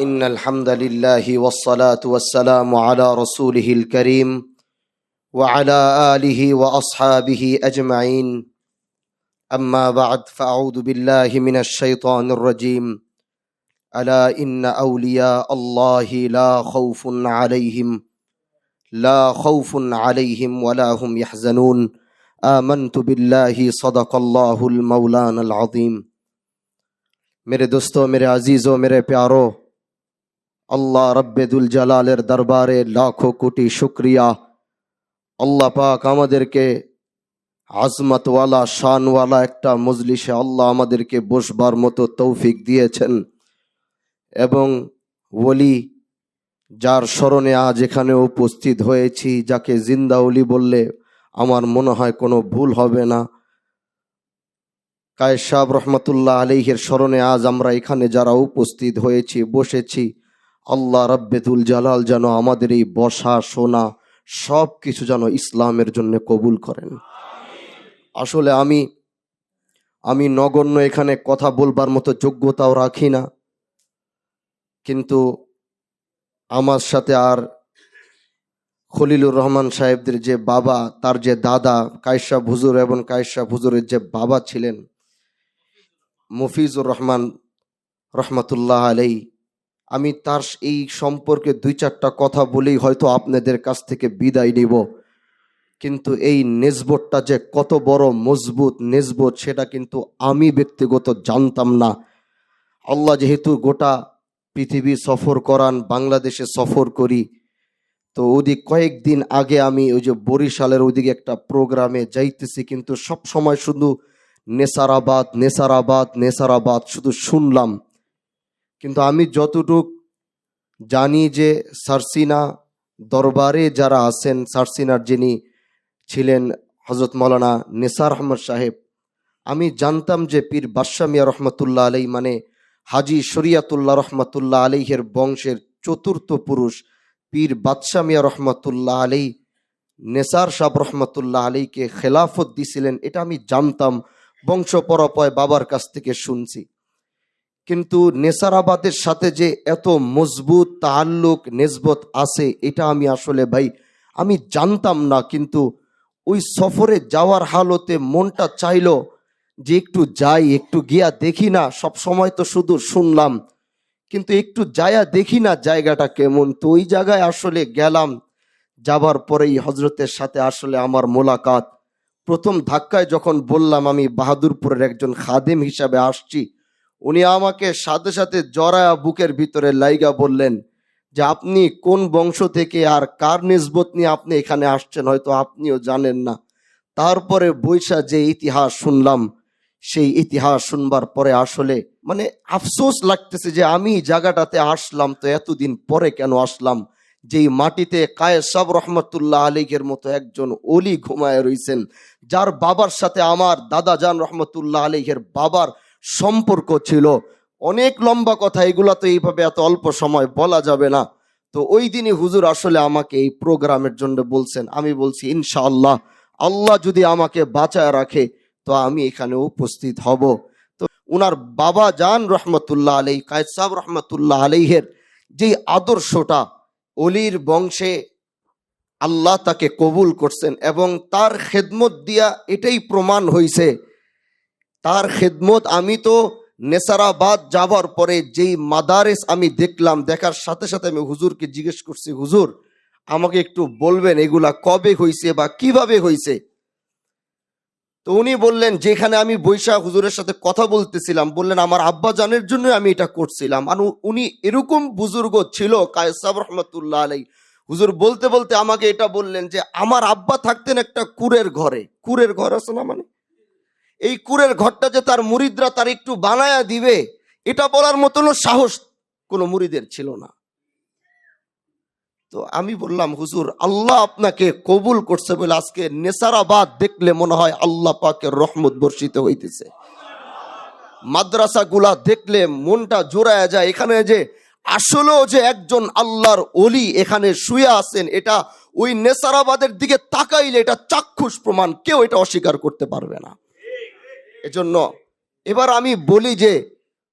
إن الحمد لله والصلاة والسلام على رسوله الكريم وعلى آله وأصحابه أجمعين. أما بعد فأعوذ بالله من الشيطان الرجيم. ألا إن أولياء الله لا خوف عليهم لا خوف عليهم ولا هم يحزنون. آمنت بالله صدق الله المولان العظيم. میرے دوستو میرے عزیزو میرے پیارو আল্লাহ রব্বেদুল জালালের দরবারে লাখো কোটি শুক্রিয়া। আল্লাহ পাক আমাদেরকে আজমতওয়ালা, শানওয়ালা একটা মজলিসে আল্লাহ আমাদেরকে বসবার মতো তৌফিক দিয়েছেন। এবং ওলি যার স্মরণে আজ এখানে উপস্থিত হয়েছি, যাকে জিন্দা ওলি বললে আমার মনে হয় কোনো ভুল হবে না। কায়েস সাহেব রহমতুল্লাহ আলহের স্মরণে আজ আমরা এখানে যারা উপস্থিত হয়েছি, বসেছি আল্লাহ রব্বেদুল জালাল যেন আমাদের এই বসা শোনা সব কিছু যেন ইসলামের জন্য কবুল করেন। আসলে আমি আমি নগণ্য এখানে কথা বলবার মতো যোগ্যতাও রাখি না। কিন্তু আমার সাথে আর খলিলুর রহমান সাহেবদের যে বাবা, তার যে দাদা কায়সা হুজুর এবং কায়সা হুজুরের যে বাবা ছিলেন, মফিজুর রহমান রহমতুল্লাহ আলাই আমি তার এই সম্পর্কে দুই চারটা কথা বলেই হয়তো আপনাদের কাছ থেকে বিদায় নিব। কিন্তু এই নেজবতটা যে কত বড় মজবুত নেজবত, সেটা কিন্তু আমি ব্যক্তিগত জানতাম না। আল্লাহ যেহেতু গোটা পৃথিবী সফর করান, বাংলাদেশে সফর করি, তো ওদিক কয়েকদিন আগে আমি ওই যে বরিশালের ওদিকে একটা প্রোগ্রামে যাইতেছি, কিন্তু সব সময় শুধু নেসারাবাদ নেসারাবাদ নেসারাবাদ শুধু শুনলাম। কিন্তু আমি যতটুক জানি যে সারসিনা দরবারে যারা আছেন, সারসিনার যিনি ছিলেন হজরত মৌলানা নেসার আহমদ সাহেব, আমি জানতাম যে পীর বাদশা মিয়া রহমতুল্লাহ আলাই মানে হাজি শরিয়াতুল্লাহ রহমতুল্লাহ আলাইহের বংশের চতুর্থ পুরুষ পীর বাদশা মিয়া রহমতুল্লাহ আলাই নেসার সাহ রহমতুল্লাহ আলীকে খেলাফত দিছিলেন, এটা আমি জানতাম বংশ পরপয় বাবার কাছ থেকে শুনছি। কিন্তু নেসারাবাদের সাথে যে এত মজবুত তাল্লুক নেসবত আছে, এটা আমি আসলে ভাই, আমি জানতাম না, কিন্তু ওই সফরে যাওয়ার হালতে মনটা চাইলো যে একটু যাই, একটু গিয়া দেখি না, সব সময় তো শুধু শুনলাম। কিন্তু একটু যায়া দেখি না জায়গাটা কেমন, তো ওই জায়গায় আসলে গেলাম। যাবার পরেই হজরতের সাথে আসলে আমার মোলাকাত। প্রথম ধাক্কায় যখন বললাম, আমি বাহাদুরপুরের একজন খাদেম হিসাবে আসছি উনি আমাকে সাথে সাথে জরায়া বুকের ভিতরে লাইগা বললেন যে আপনি কোন বংশ থেকে আর কার নিসবত নিয়ে আপনি এখানে আসছেন? হয়তো আপনিও জানেন না। তারপরে বৈশা যে ইতিহাস শুনলাম, সেই ইতিহাস শুনবার পরে আসলে মানে আফসোস লাগতেছে যে আমি জায়গাটাতে আসলাম তো এতদিন পরে কেন আসলাম? যেই মাটিতে সাব রহমতুল্লাহ আলীগের মতো একজন অলি ঘুমায় রইছেন, যার বাবার সাথে আমার দাদা জান রহমতুল্লাহ আলীগের বাবার সম্পর্ক ছিল। অনেক লম্বা কথা, এগুলা তো এইভাবে এত অল্প সময় বলা যাবে না। তো ওই দিনই হুজুর আসলে আমাকে এই প্রোগ্রামের জন্য বলছেন। আমি বলছি, ইনশাআল্লাহ, আল্লাহ যদি আমাকে বাঁচায় রাখে, তো আমি এখানে উপস্থিত হব। তো উনার বাবা জান রহমতুল্লাহ আলী কায়সাব রহমতুল্লাহ আলীহের যে আদর্শটা, অলির বংশে আল্লাহ তাকে কবুল করছেন এবং তার খেদমত দিয়া এটাই প্রমাণ হইছে তার খেদমত আমি তো নেসারাবাদ যাবার পরে যেই মাদারেস আমি দেখলাম, দেখার সাথে সাথে আমি হুজুরকে জিজ্ঞেস করছি, হুজুর, আমাকে একটু বলবেন এগুলা কবে হইছে বা কীভাবে হইছে? তো উনি বললেন, যেখানে আমি বৈশাখ হুজুরের সাথে কথা বলতেছিলাম, বললেন আমার আব্বা জানের জন্য আমি এটা করছিলাম। আর উনি এরকম বুজুর্গ ছিল, কায়সাব রহমতুল্লাহ আলাই হুজুর বলতে বলতে আমাকে এটা বললেন যে, আমার আব্বা থাকতেন একটা কুরের ঘরে। কুরের ঘর আছে না মানে? এই কুরের ঘরটা যে তার মুরিদরা তার একটু বানায়া দিবে, এটা বলার মতনও সাহস কোনো মুরিদের ছিল না। তো আমি বললাম, হুজুর, আল্লাহ আপনাকে কবুল করছে বলে আজকে নেসারাবাদ দেখলে মনে হয় আল্লাহ পাকের রহমত বর্ষিত হইতেছে। মাদ্রাসাগুলা দেখলে মনটা জোড়ায় যায়। এখানে যে আসলেও যে একজন আল্লাহর অলি এখানে শুয়ে আছেন, এটা ওই নেসারাবাদের দিকে তাকাইলে এটা চাক্ষুষ প্রমাণ। কেউ এটা অস্বীকার করতে পারবে না। এজন্য এবার আমি বলি যে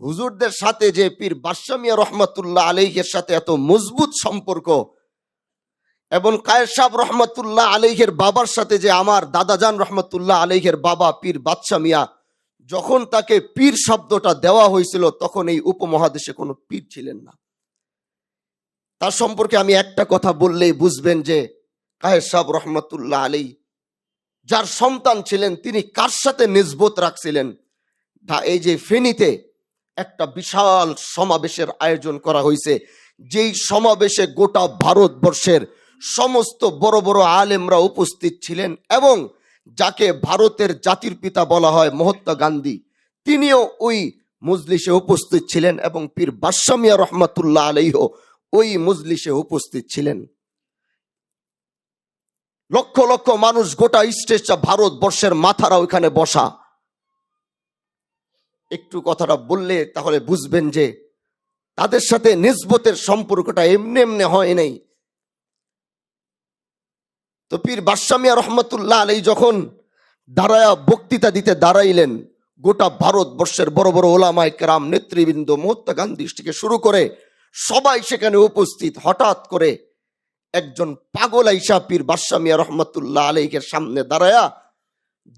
হুজুরদের সাথে যে পীর বাদশামিয়া রহমতুল্লাহ আলহের সাথে এত মজবুত সম্পর্ক, এবং কায়ের সাহ রহমতুল্লাহ আলহের বাবার সাথে যে আমার দাদাজান রহমতুল্লাহ আলহের বাবা পীর বাদশা মিয়া, যখন তাকে পীর শব্দটা দেওয়া হয়েছিল, তখন এই উপমহাদেশে কোনো পীর ছিলেন না। তার সম্পর্কে আমি একটা কথা বললেই বুঝবেন যে কায়ের সাহ রহমতুল্লাহ আলী যার সন্তান ছিলেন, তিনি কার সাথে নিজবত রাখছিলেন? এই যে ফেনীতে একটা বিশাল সমাবেশের আয়োজন করা হয়েছে, যেই সমাবেশে গোটা ভারতবর্ষের সমস্ত বড় বড় আলেমরা উপস্থিত ছিলেন এবং যাকে ভারতের জাতির পিতা বলা হয় মহাত্মা গান্ধী, তিনিও ওই মজলিসে উপস্থিত ছিলেন এবং পীর বাদশামিয়া রহমাতুল্লাহ আলাইহ ওই মজলিসে উপস্থিত ছিলেন। লক্ষ লক্ষ মানুষ গোটা স্টেজটা ভারতবর্ষের মাথারা ওইখানে বসা। একটু কথাটা বললে তাহলে বুঝবেন যে তাদের সাথে নিসবতের সম্পর্কটা এমনি এমনি হয় নাই। তো পীর বাদশামিয়া রহমতুল্লাহ আলী যখন দাঁড়ায়া বক্তৃতা দিতে দাঁড়াইলেন, গোটা ভারতবর্ষের বড় বড় ওলামায় কেরাম, নেতৃবৃন্দ মহাত্মা গান্ধী থেকে শুরু করে সবাই সেখানে উপস্থিত। হঠাৎ করে একজন পাগল আইসা পীর বাদশামিয়া রহমতুল্লাহ আলীকে সামনে দাঁড়ায়া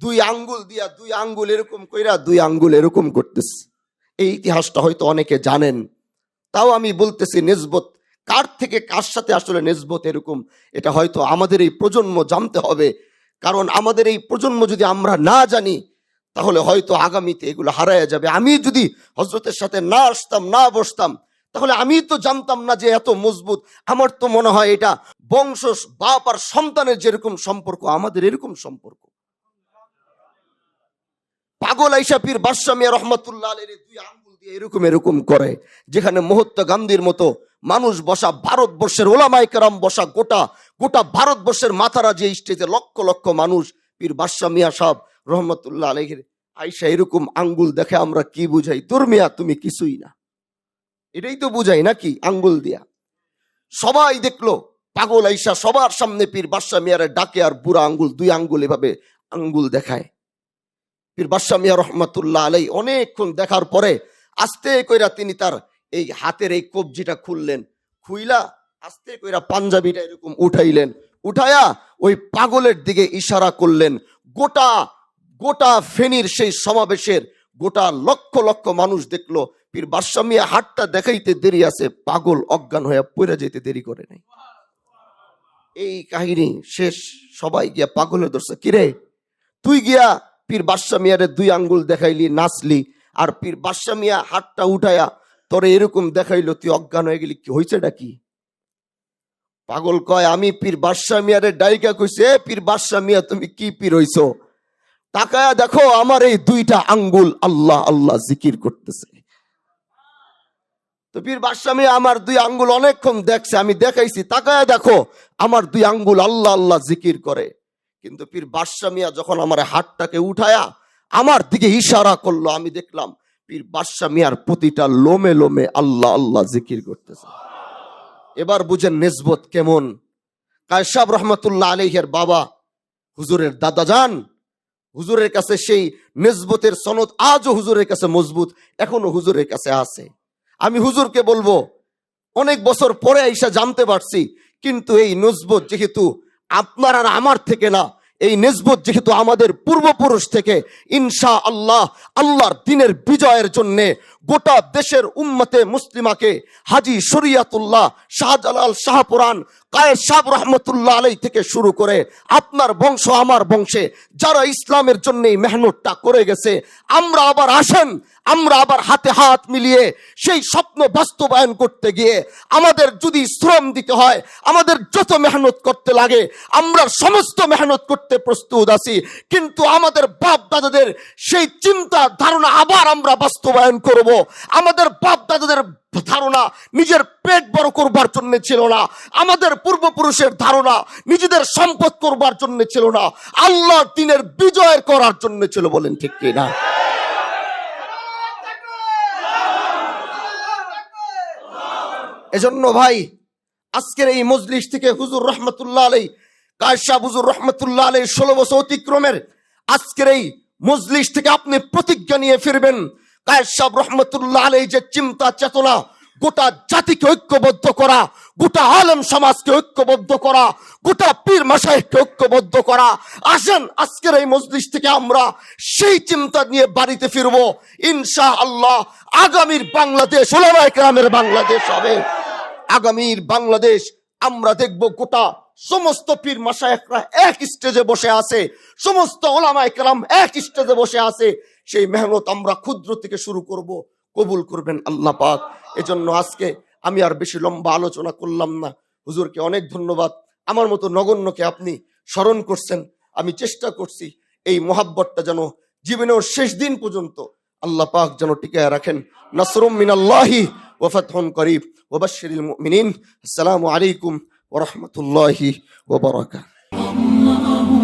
দুই আঙ্গুল দিয়া দুই আঙ্গুল এরকম কইরা দুই আঙ্গুল এরকম করতেছে। এই ইতিহাসটা হয়তো অনেকে জানেন। তাও আমি বলতেছি নেসবত কার থেকে কার সাথে আসলে নেসবত এরকম, এটা হয়তো আমাদের এই প্রজন্ম জানতে হবে। কারণ আমাদের এই প্রজন্ম যদি আমরা না জানি, তাহলে হয়তো আগামীতে এগুলো হারায় যাবে। আমি যদি হজরতের সাথে না আসতাম, না বসতাম তাহলে আমি তো জানতাম না যে এত মজবুত। আমার তো মনে হয় এটা বংশ, বাপ আর সন্তানের যেরকম সম্পর্ক, আমাদের এরকম সম্পর্ক। পাগল আইসা পীর বাদশাহ রহমতুল্লাহ আলীর দুই আঙ্গুল দিয়ে এরকম এরকম করে, যেখানে মহাত্মা গান্ধীর মতো মানুষ বসা, ভারতবর্ষের ওলামাই কেরাম বসা গোটা গোটা ভারতবর্ষের মাথারা যে স্টেজে লক্ষ লক্ষ মানুষ, পীর বাদশাহ মিয়া সাহেব রহমতুল্লাহ আলহের আইসা এরকম আঙ্গুল দেখে আমরা কি বুঝাই? তোর মিয়া, তুমি কিছুই না। এটাই তো বুঝাই নাকি আঙ্গুল দিয়া। সবাই দেখল, পাগল আইসা সবার সামনে পীর বাদশাহ মিয়ারে ডাকে আর বুড়া আঙ্গুল, দুই আঙ্গুল এভাবে আঙ্গুল দেখায়। পীর বাদশাহ মিয়া রহমাতুল্লাহ আলাই অনেকক্ষণ দেখার পরে আস্তে কইরা তিনি তার এই হাতের এই কবজিটা খুললেন, খুইলা আস্তে কইরা পাঞ্জাবিটা এরকম উঠাইলেন, উঠায়া ওই পাগলের দিকে ইশারা করলেন, গোটা গোটা ফেনীর সেই সমাবেশের গোটা লক্ষ লক্ষ মানুষ দেখল, পীর বাদশাহ হাতটা দেখাইতে দেরি আছে, পাগল, অজ্ঞান হয়ে পড়ে যেতে দেরি করে নাই। এই কাহিনী শেষ, সবাই গিয়া পাগলের ধরছে কিরে, তুই গিয়া পীর বাদশা মিয়ারে দুই আঙ্গুল দেখাইলি, নাচলি, আর পীর বাদশা মিয়া হাতটা উঠায়া তোরে এরকম দেখাইলো, তুই অজ্ঞান হয়ে গেলি, কি হয়েছেটা কি? পাগল কয়, আমি পীর বাদশা মিয়ারে ডাইকা কইছে পীর বাদশা মিয়া, তুমি কি পীর হইছো? তাকায়া দেখো আমার এই দুইটা আঙ্গুল আল্লাহ আল্লাহ জিকির করতেছে। তো পীর মিয়া আমার দুই আঙ্গুল অনেকক্ষণ দেখছে, আমি দেখাইছি। তাকায়া দেখো, আমার দুই আঙ্গুল আল্লাহ আল্লাহ জিকির করে। কিন্তু পীর বাদশা মিয়া যখন আমার হাতটাকে উঠায়া আমার দিকে ইশারা করল, আমি দেখলাম পীর বাদশা মিয়ার প্রতিটা লোমে লোমে আল্লাহ আল্লাহ জিকির করতেছে। এবার বুঝেন নেসবত কেমন। কায়সাব রহমতুল্লাহ আলহের বাবা, হুজুরের দাদা যান হুজুরের কাছে সেই নেসবতের সনদ আজও হুজুরের কাছে মজবুত এখনও হুজুরের কাছে আছে। আমি হুজুরকে বলব, অনেক বছর পরে আইসা জানতে পারছি, কিন্তু এই নজবত যেহেতু আপনার আর আমার থেকে না, এই নেসবত যেহেতু আমাদের পূর্বপুরুষ থেকে ইনশা আল্লাহ আল্লাহর দিনের বিজয়ের জন্য গোটা দেশের উম্মতে মুসলিমাকে হাজি শরিয়াতুল্লাহ শাহজালাল শাহপুরান কায়ের সাহ রহমতুল্লাহ আলাই থেকে শুরু করে আপনার বংশ, আমার বংশে যারা ইসলামের জন্য এই মেহনতটা করে গেছে, আমরা আবার আসেন, আমরা আবার হাতে হাত মিলিয়ে সেই স্বপ্ন বাস্তবায়ন করতে গিয়ে আমাদের যদি শ্রম দিতে হয়, আমাদের যত মেহনত করতে লাগে, আমরা সমস্ত মেহনত করতে প্রস্তুত আছি, কিন্তু আমাদের বাপ দাদাদের সেই চিন্তা, ধারণা আবার আমরা বাস্তবায়ন করব। আমাদের বাপ দাদাদের ধারণা নিজের পেট বড় করবার জন্য ছিল না। আমাদের পূর্বপুরুষের ধারণা নিজেদের সম্পদ করবার জন্য ছিল না। আল্লাহর দিনের বিজয়ের করার জন্য ছিল বলেন ঠিক কিনা? এজন্য ভাই, আজকের এই মজলিস থেকে হুজুর রহমতুল্লাহ আলাই কায়সা হুজুর রহমতুল্লাহ আলাই ষোলো বছর অতিক্রমের আজকের এই মজলিস থেকে আপনি প্রতিজ্ঞা নিয়ে ফিরবেন। সাহেব রহমতুল্লাহ আলাই যে চিন্তা, চেতনা, গোটা জাতিকে ঐক্যবদ্ধ করা, গোটা আলেম সমাজকে ঐক্যবদ্ধ করা, গোটা পীর মাসাইকে ঐক্যবদ্ধ করা, আসেন আজকের এই মজলিস থেকে আমরা সেই চিন্তা নিয়ে বাড়িতে ফিরবো। ইনশা আল্লাহ আগামীর বাংলাদেশ ওলামা একরামের বাংলাদেশ হবে। আগামীর বাংলাদেশ আমরা দেখব গোটা সমস্ত পীর মাসায়করা এক স্টেজে বসে আছে, সমস্ত ওলামা একরাম এক স্টেজে বসে আছে। সেই মেহনত আমরা ক্ষুদ্র থেকে শুরু করব, কবুল করবেন আল্লাহ পাক। এজন্য আজকে আমি আর বেশি লম্বা আলোচনা করলাম না। হুজুরকে অনেক ধন্যবাদ। আমার মতো নগণ্যকে আপনি স্মরণ করছেন। আমি চেষ্টা করছি এই মোহাব্বতটা যেন জীবনের শেষ দিন পর্যন্ত আল্লাহ পাক যেন টিকায় রাখেন। নাসরুম মিনাল্লাহি ওয়া ফাতহুন করিব। ওয়া বাশশিরিল মুমিনিন। আসসালামু আলাইকুম ওয়া রাহমাতুল্লাহি ওয়া বারাকাতুহু।